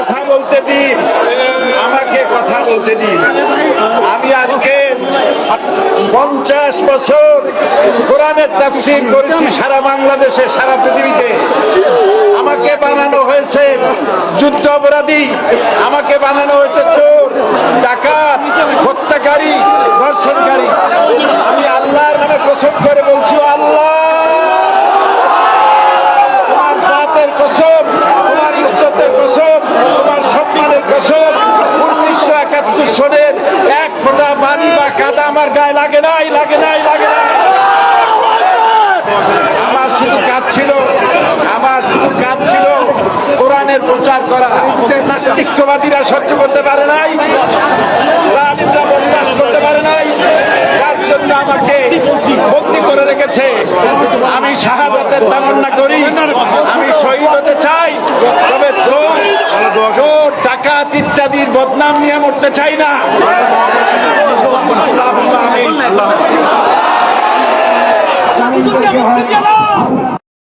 কথা বলতে দিন। আমাকে কথা বলতে দিন। আমি আজকে পঞ্চাশ বছর কোরআনের তাফসির করেছি সারা বাংলাদেশে, সারা পৃথিবীতে। আমাকে বানানো হয়েছে যুদ্ধ অপরাধী আমাকে বানানো হয়েছে চোর, ডাকাত একাত্তর এক ফোঁটা পানি বা কাদা আমার গায়ে লাগে নাই লাগে নাই লাগে নাই। আমার শুধু কাজ ছিল, আমার শুধু কাজ ছিল কোরআনের প্রচার করা। নাস্তিকবাদীরা সহ্য করতে পারে নাই, জালিমরা বরদাস্ত করতে পারে নাই, যার জন্য আমাকে বন্দি করে রেখেছে। আমি শাহাদাতের তামান্না করি, আমি শহীদ হতে চাই, তবে ইত্যাদির বদনাম নিয়ে মরতে চাই না।